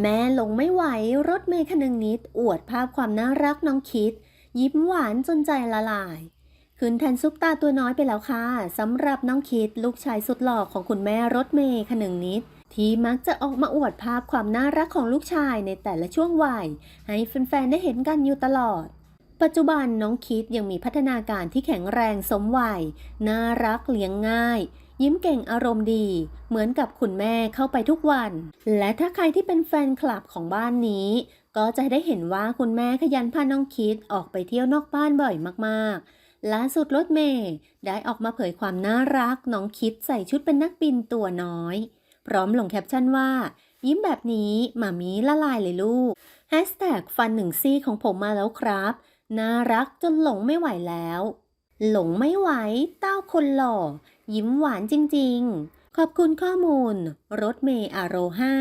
แม่หลงไม่ไหวรถเมย์คนึงนิด อวดภาพความน่ารักน้องคิด ยิ้มหวานจนใจละลายคืนแทนซุปตาตัวน้อยไปแล้วค่ะสำหรับน้องคิดลูกชายสุดหล่อของคุณแม่รถเมย์คนึงนิด ที่มักจะออกมาอวดภาพความน่ารักของลูกชายในแต่ละช่วงวัย ให้แฟนๆได้เห็นกันอยู่ตลอด ปัจจุบันน้องคิดยังมีพัฒนาการที่แข็งแรงสมวัย น่ารักเลี้ยงง่าย ยิ้มเก่งอารมณ์ดี เหมือนกับคุณแม่เข้าไปทุกวัน และถ้าใครที่เป็นแฟนคลับของบ้านนี้ ก็จะได้เห็นว่าคุณแม่ขยันพาน้องคิดออกไปเที่ยวนอกบ้านบ่อยมากๆล่าสุดรถเมย์ได้ออกมาเผยความน่ารักน้องคิดใส่ชุดเป็นนักบินตัวน้อย พร้อมลงแคปชั่นว่า ยิ้มแบบนี้หมามีละลายเลยลูกแฮชแท็กฟันหนึ่งซี่ของผมมาแล้วครับ น่ารักจนหลงไม่ไหวแล้ว หลงไม่ไหวเต้าคนหล่อ ยิ้มหวานจริง ๆ ขอบคุณข้อมูล รถเมย์อโรห้า